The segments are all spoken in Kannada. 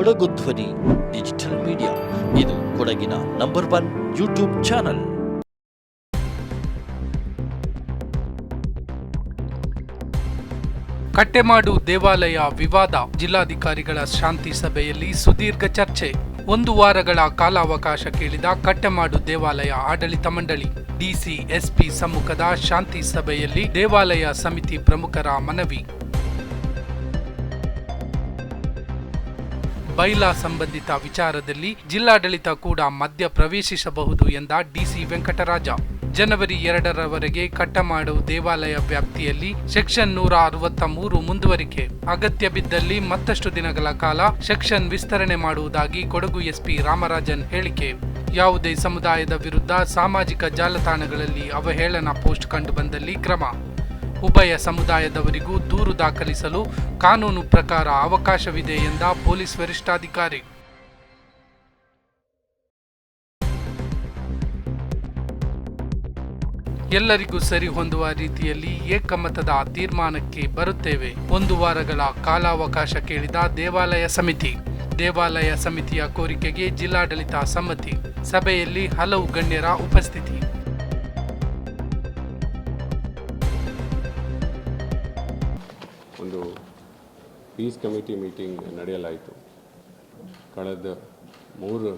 ಕೊಡಗು ಧ್ವನಿ, ಡಿಜಿಟಲ್ ಮೀಡಿಯಾ. ಇದು ಕೊಡಗಿನ number one YouTube channel. Kattemadu ದೇವಾಲಯ ವಿವಾದ. ಜಿಲ್ಲಾಧಿಕಾರಿಗಳ ಶಾಂತಿ ಸಭೆಯಲ್ಲಿ ಸುದೀರ್ಘ ಚರ್ಚೆ. ಒಂದು ವಾರಗಳ ಕಾಲಾವಕಾಶ ಕೇಳಿದ ಕಟ್ಟೆಮಾಡು ದೇವಾಲಯ ಆಡಳಿತ ಮಂಡಳಿ. ಡಿಸಿ, ಎಸ್ಪಿ ಸಮ್ಮುಖದ ಶಾಂತಿ ಸಭೆಯಲ್ಲಿ ದೇವಾಲಯ ಸಮಿತಿ ಪ್ರಮುಖರ ಮನವಿ. ಬೈಲಾ ಸಂಬಂಧಿತ ವಿಚಾರದಲ್ಲಿ ಜಿಲ್ಲಾಡಳಿತ ಕೂಡ ಮಧ್ಯ ಪ್ರವೇಶಿಸಬಹುದು ಎಂದ ಡಿಸಿ ವೆಂಕಟರಾಜ. ಜನವರಿ ಎರಡರವರೆಗೆ ಕಟ್ಟಮಾಡು ದೇವಾಲಯ ವ್ಯಾಪ್ತಿಯಲ್ಲಿ ಸೆಕ್ಷನ್ ನೂರ ಅರವತ್ತ ಮೂರು ಮುಂದುವರಿಕೆ. ಅಗತ್ಯ ಬಿದ್ದಲ್ಲಿ ಮತ್ತಷ್ಟು ದಿನಗಳ ಕಾಲ ಸೆಕ್ಷನ್ ವಿಸ್ತರಣೆ ಮಾಡುವುದಾಗಿ ಕೊಡಗು ಎಸ್ಪಿ ರಾಮರಾಜನ್ ಹೇಳಿಕೆ. ಯಾವುದೇ ಸಮುದಾಯದ ವಿರುದ್ಧ ಸಾಮಾಜಿಕ ಜಾಲತಾಣಗಳಲ್ಲಿ ಅವಹೇಳನ ಪೋಸ್ಟ್ ಕಂಡುಬಂದಲ್ಲಿ ಕ್ರಮ. ಉಭಯ ಸಮುದಾಯದವರಿಗೂ ದೂರು ದಾಖಲಿಸಲು ಕಾನೂನು ಪ್ರಕಾರ ಅವಕಾಶವಿದೆ ಎಂದ ಪೊಲೀಸ್ ವರಿಷ್ಠಾಧಿಕಾರಿ. ಎಲ್ಲರಿಗೂ ಸರಿ ಹೊಂದುವ ರೀತಿಯಲ್ಲಿ ಏಕಮತದ ತೀರ್ಮಾನಕ್ಕೆ ಬರುತ್ತೇವೆ. ಒಂದು ವಾರಗಳ ಕಾಲಾವಕಾಶ ಕೇಳಿದ ದೇವಾಲಯ ಸಮಿತಿ. ದೇವಾಲಯ ಸಮಿತಿಯ ಕೋರಿಕೆಗೆ ಜಿಲ್ಲಾಡಳಿತ ಸಮ್ಮತಿ. ಸಭೆಯಲ್ಲಿ ಹಲವು ಗಣ್ಯರ ಉಪಸ್ಥಿತಿ. ಒಂದು ಪೀಸ್ ಕಮಿಟಿ ಮೀಟಿಂಗ್ ನಡೆಯಲಾಯಿತು. ಕಳೆದ ಮೂರು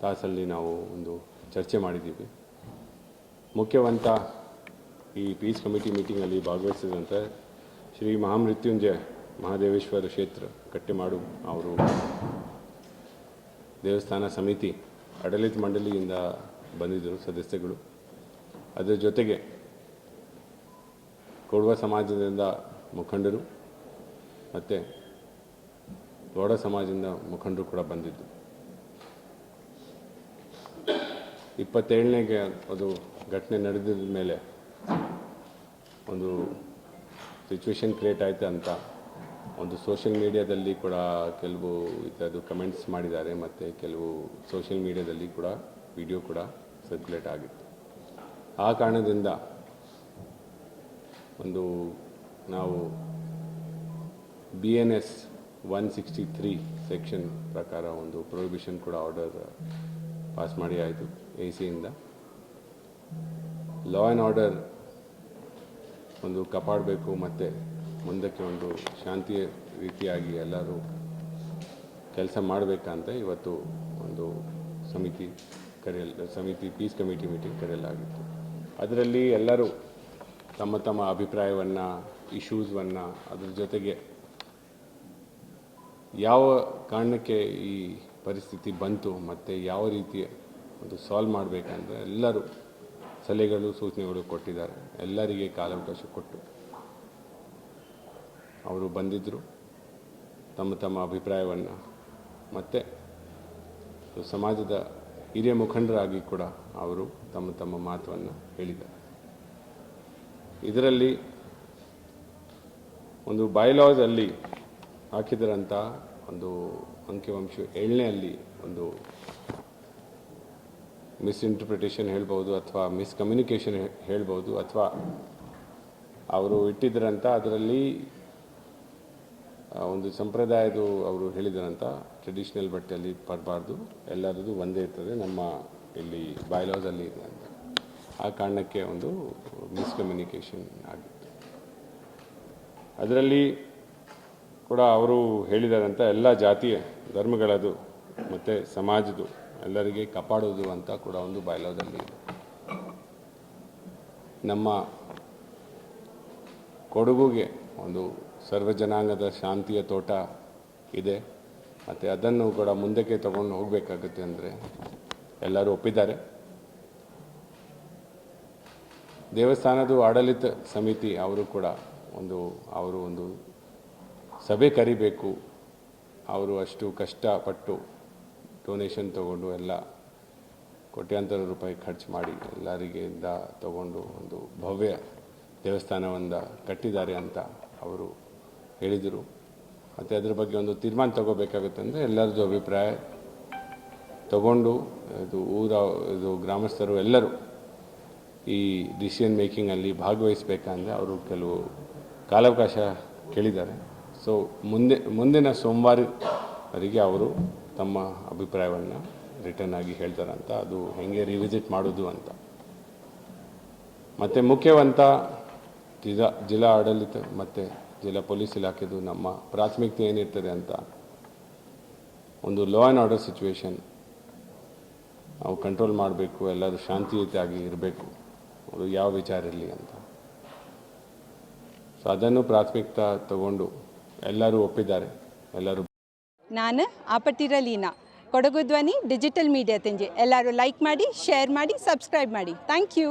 ತಾಸಲ್ಲಿ ನಾವು ಒಂದು ಚರ್ಚೆ ಮಾಡಿದ್ದೀವಿ. ಮುಖ್ಯವಂತ ಈ ಪೀಸ್ ಕಮಿಟಿ ಮೀಟಿಂಗಲ್ಲಿ ಭಾಗವಹಿಸಿದಂಥ ಶ್ರೀ ಮಹಾಮೃತ್ಯುಂಜಯ ಮಹಾದೇವೇಶ್ವರ ಕ್ಷೇತ್ರ, ಕಟ್ಟೆಮಾಡು ಅವರು ದೇವಸ್ಥಾನ ಸಮಿತಿ, ಆಡಳಿತ ಮಂಡಳಿಯಿಂದ ಬಂದಿದ್ದರು ಸದಸ್ಯಗಳು. ಅದರ ಜೊತೆಗೆ ಕೊಡುವ ಸಮಾಜದಿಂದ ಮುಖಂಡರು ಮತ್ತು ದೊಡ್ಡ ಸಮಾಜದಿಂದ ಮುಖಂಡರು ಕೂಡ ಬಂದಿದ್ದು. ಇಪ್ಪತ್ತೇಳನೇಗೆ ಅದು ಘಟನೆ ನಡೆದಿದ ಮೇಲೆ ಒಂದು ಸಿಚುವೇಶನ್ ಕ್ರಿಯೇಟ್ ಆಯಿತು ಅಂತ ಒಂದು ಸೋಷಿಯಲ್ ಮೀಡಿಯಾದಲ್ಲಿ ಕೂಡ ಕೆಲವು ಇದರದ್ದು ಕಮೆಂಟ್ಸ್ ಮಾಡಿದ್ದಾರೆ ಮತ್ತು ಕೆಲವು ಸೋಷಿಯಲ್ ಮೀಡಿಯಾದಲ್ಲಿ ಕೂಡ ವಿಡಿಯೋ ಕೂಡ ಸರ್ಕ್ಯುಲೇಟ್ ಆಗಿತ್ತು. ಆ ಕಾರಣದಿಂದ ಒಂದು ನಾವು B N S one sixty three section ಪ್ರಕಾರ ಒಂದು ಪ್ರೊಹಿಬಿಷನ್ ಕೂಡ ಆರ್ಡರ್ ಪಾಸ್ ಮಾಡಿ ಆಯಿತು ಎ ಸಿಯಿಂದ ಲಾ ಆ್ಯಂಡ್ ಆರ್ಡರ್ ಒಂದು ಕಾಪಾಡಬೇಕು ಮತ್ತು ಮುಂದಕ್ಕೆ ಒಂದು ಶಾಂತಿಯ ರೀತಿಯಾಗಿ ಎಲ್ಲರೂ ಕೆಲಸ ಮಾಡಬೇಕಂತ ಇವತ್ತು ಒಂದು ಸಮಿತಿ ಕರೆಯಲ್, ಸಮಿತಿ ಪೀಸ್ ಕಮಿಟಿ ಮೀಟಿಂಗ್ ಕರೆಯಲಾಗಿತ್ತು. ಅದರಲ್ಲಿ ಎಲ್ಲರೂ ತಮ್ಮ ತಮ್ಮ ಅಭಿಪ್ರಾಯವನ್ನು ಇಶ್ಯೂಸ್ವನ್ನು ಅದ್ರ ಜೊತೆಗೆ ಯಾವ ಕಾರಣಕ್ಕೆ ಈ ಪರಿಸ್ಥಿತಿ ಬಂತು, ಮತ್ತು ಯಾವ ರೀತಿ ಒಂದು ಸಾಲ್ವ್ ಮಾಡಬೇಕಂದ್ರೆ ಎಲ್ಲರೂ ಸಲಹೆಗಳು, ಸೂಚನೆಗಳು ಕೊಟ್ಟಿದ್ದಾರೆ. ಎಲ್ಲರಿಗೆ ಕಾಲಾವಕಾಶ ಕೊಟ್ಟು ಅವರು ಬಂದಿದ್ದರು ತಮ್ಮ ತಮ್ಮ ಅಭಿಪ್ರಾಯವನ್ನು, ಮತ್ತು ಸಮಾಜದ ಹಿರಿಯ ಮುಖಂಡರಾಗಿ ಕೂಡ ಅವರು ತಮ್ಮ ತಮ್ಮ ಮಾತನ್ನು ಹೇಳಿದ್ದಾರೆ. ಇದರಲ್ಲಿ ಒಂದು ಬಯಲಾಜಲ್ಲಿ ಹಾಕಿದರಂಥ ಒಂದು ಅಂಕಿಅಂಶ ಅಲ್ಲಿ ಒಂದು ಮಿಸ್ಇಂಟರ್ಪ್ರಿಟೇಷನ್ ಹೇಳ್ಬೋದು ಅಥವಾ ಮಿಸ್ಕಮ್ಯುನಿಕೇಷನ್ ಹೇಳ್ಬೋದು ಅಥವಾ ಅವರು ಇಟ್ಟಿದ್ದರಂಥ ಅದರಲ್ಲಿ ಒಂದು ಸಂಪ್ರದಾಯದ ಅವರು ಹೇಳಿದರಂತ ಟ್ರೆಡಿಷ್ನಲ್ ಬಟ್ಟೆಯಲ್ಲಿ ಬರಬಾರ್ದು ಎಲ್ಲರದ್ದು ಒಂದೇ ಇರ್ತದೆ. ನಮ್ಮ ಇಲ್ಲಿ ಬೈಲಾಸಲ್ಲಿ ಇದೆ ಅಂತ. ಆ ಕಾರಣಕ್ಕೆ ಒಂದು ಮಿಸ್ಕಮ್ಯುನಿಕೇಷನ್ ಆಗಿತ್ತು. ಅದರಲ್ಲಿ ಕೂಡ ಅವರು ಹೇಳಿದಾರಂತ ಎಲ್ಲ ಜಾತಿಯ ಧರ್ಮಗಳದು ಮತ್ತು ಸಮಾಜದ್ದು ಎಲ್ಲರಿಗೆ ಕಾಪಾಡೋದು ಅಂತ ಕೂಡ ಒಂದು ಬಯಲದಲ್ಲಿ ನಮ್ಮ ಕೊಡಗುಗೆ ಒಂದು ಸರ್ವಜನಾಂಗದ ಶಾಂತಿಯ ತೋಟ ಇದೆ. ಮತ್ತು ಅದನ್ನು ಕೂಡ ಮುಂದಕ್ಕೆ ತಗೊಂಡು ಹೋಗಬೇಕಾಗುತ್ತೆ ಅಂದರೆ ಎಲ್ಲರೂ ಒಪ್ಪಿದ್ದಾರೆ. ದೇವಸ್ಥಾನದ ಆಡಳಿತ ಸಮಿತಿ, ಅವರು ಕೂಡ ಒಂದು, ಅವರು ಒಂದು ಸಭೆ ಕರಿಬೇಕು. ಅವರು ಅಷ್ಟು ಕಷ್ಟಪಟ್ಟು ಡೊನೇಷನ್ ತಗೊಂಡು ಎಲ್ಲ ಕೋಟ್ಯಾಂತರ ರೂಪಾಯಿ ಖರ್ಚು ಮಾಡಿ ಎಲ್ಲರಿಗಿಂದ ತಗೊಂಡು ಒಂದು ಭವ್ಯ ದೇವಸ್ಥಾನವನ್ನು ಕಟ್ಟಿದ್ದಾರೆ ಅಂತ ಅವರು ಹೇಳಿದರು. ಮತ್ತು ಅದ್ರ ಬಗ್ಗೆ ಒಂದು ತೀರ್ಮಾನ ತಗೋಬೇಕಾಗುತ್ತೆ ಅಂದರೆ ಎಲ್ಲರದ್ದು ಅಭಿಪ್ರಾಯ ತಗೊಂಡು ಇದು ಊರ, ಇದು ಗ್ರಾಮಸ್ಥರು ಎಲ್ಲರೂ ಈ ಡಿಸಿಷನ್ ಮೇಕಿಂಗಲ್ಲಿ ಭಾಗವಹಿಸಬೇಕಂದ್ರೆ ಅವರು ಕೆಲವು ಕಾಲಾವಕಾಶ ಕೇಳಿದ್ದಾರೆ. ಸೊ ಮುಂದೆ, ಮುಂದಿನ ಸೋಮವಾರವರೆಗೆ ಅವರು ತಮ್ಮ ಅಭಿಪ್ರಾಯವನ್ನು ರಿಟರ್ನ್ ಆಗಿ ಹೇಳ್ತಾರಂತ, ಅದು ಹೆಂಗೆ ರಿವಿಸಿಟ್ ಮಾಡೋದು ಅಂತ. ಮತ್ತು ಮುಖ್ಯವಂತ ಜಿಲ್ಲಾ ಜಿಲ್ಲಾ ಆಡಳಿತ ಮತ್ತು ಜಿಲ್ಲಾ ಪೊಲೀಸ್ ಇಲಾಖೆದು ನಮ್ಮ ಪ್ರಾಥಮಿಕತೆ ಏನಿರ್ತದೆ ಅಂತ, ಒಂದು ಲಾ ಆ್ಯಂಡ್ ಆರ್ಡರ್ ಸಿಚುವೇಶನ್ ನಾವು ಕಂಟ್ರೋಲ್ ಮಾಡಬೇಕು, ಎಲ್ಲರೂ ಶಾಂತಿಯುತವಾಗಿ ಇರಬೇಕು. ಅದು ಯಾವ ವಿಚಾರ ಇರಲಿ ಅಂತ. ಸೊ ಅದನ್ನು ಪ್ರಾಥಮಿಕತಾ ತಗೊಂಡು ಎಲ್ಲರೂ ಒಪ್ಪಿದ್ದಾರೆ. ಎಲ್ಲರೂ ನಾನು ಆಪಟ್ಟಿರ ಲೀನಾ. ಕೊಡಗು ಧ್ವನಿ ಡಿಜಿಟಲ್ ಮೀಡಿಯಾ ತಿಂಜೆ. ಎಲ್ಲರೂ ಲೈಕ್ ಮಾಡಿ ಶೇರ್ ಮಾಡಿ ಸಬ್ಸ್ಕ್ರೈಬ್ ಮಾಡಿ. Thank you